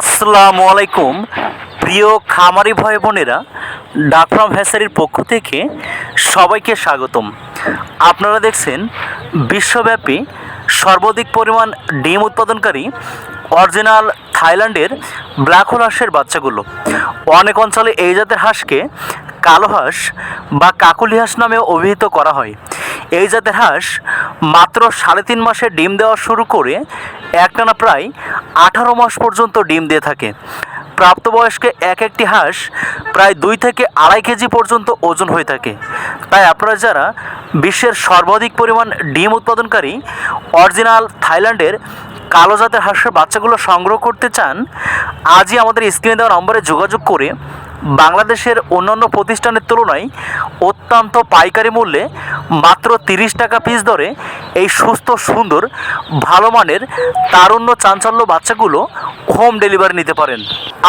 আসসালামু আলাইকুম। প্রিয় খামারি ভাই বোনেরা ডাকফার্ম হ্যাসারির পক্ষ থেকে সবাইকে স্বাগতম। আপনারা দেখছেন বিশ্বব্যাপী সর্বাধিক পরিমাণ ডিম উৎপাদনকারী অরিজিনাল থাইল্যান্ডের ব্ল্যাক হোল হাঁসের বাচ্চাগুলো। অনেক অঞ্চলে এই জাতের হাঁসকে কালো হাঁস বা কাকুলি হাঁস নামেও অভিহিত করা হয়। এই জাতের হাঁস মাত্র সাড়ে তিন মাসে ডিম দেওয়া শুরু করে একটানা প্রায় আঠারো মাস পর্যন্ত ডিম দিয়ে থাকে। প্রাপ্তবয়স্কে এক একটি হাঁস প্রায় দুই থেকে আড়াই কেজি পর্যন্ত ওজন হয়ে থাকে। তাই আপনারা যারা বিশ্বের সর্বাধিক পরিমাণ ডিম উৎপাদনকারী অরিজিনাল থাইল্যান্ডের কালো জাতের হাঁসের বাচ্চাগুলো সংগ্রহ করতে চান, আজই আমাদের স্ক্রিনে দেওয়া নম্বরে যোগাযোগ করে বাংলাদেশের অন্যান্য প্রতিষ্ঠানের তুলনায় অত্যন্ত পাইকারি মূল্যে মাত্র তিরিশ টাকা পিস দরে এই সুস্থ, সুন্দর, ভালো মানের তারুণ্য চাঞ্চল্য বাচ্চাগুলো হোম ডেলিভারি নিতে পারেন।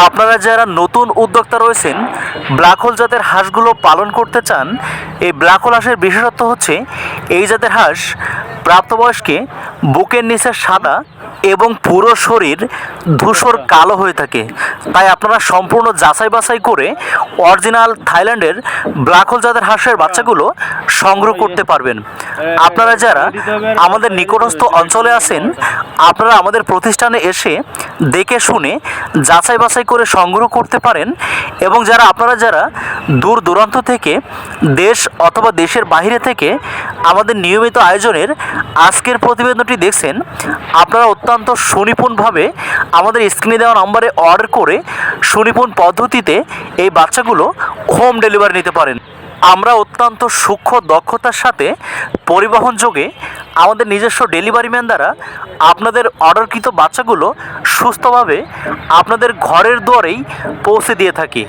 আপনারা যারা নতুন উদ্যোক্তা রয়েছেন ব্ল্যাক হোল জাতের হাঁসগুলো পালন করতে চান, এই ব্ল্যাক হোল হাঁসের বিশেষত্ব হচ্ছে এই জাতের হাঁস প্রাপ্তবয়স্কে বুকের নিচে সাদা এবং পুরো শরীর ধূসর কালো হয়ে থাকে। তাই আপনারা সম্পূর্ণ যাচাই বাছাই করে অরিজিনাল থাইল্যান্ডের ব্ল্যাক হোল জাতের হাঁসের বাচ্চাগুলো সংগ্রহ করতে পারবেন। আপনারা যারা আমাদের নিকটস্থ অঞ্চলে আছেন আপনারা আমাদের প্রতিষ্ঠানে এসে দেখে শুনে যাচাই বাছাই করে সংগ্রহ করতে পারেন এবং যারা আপনারা যারা দূর দূরান্ত থেকে দেশ অথবা দেশের বাইরে থেকে আমাদের নিয়মিত আয়োজনের আজকের প্রতিবেদনটি দেখছেন আপনারা অত্যন্ত সুনিপুণভাবে আমাদের স্ক্রিনে দেওয়া নম্বরে অর্ডার করে সুনিপুণ পদ্ধতিতে এই বাচ্চাগুলো হোম ডেলিভারি নিতে পারেন। আমরা অত্যন্ত সূক্ষ্ম দক্ষতার সাথে পরিবহন যোগে আমাদের নিজস্ব ডেলিভারি ম্যান দ্বারা আপনাদের অর্ডারকৃত বাচ্চাগুলো সুস্থভাবে আপনাদের ঘরের দুয়ারেই পৌঁছে দিয়ে থাকি।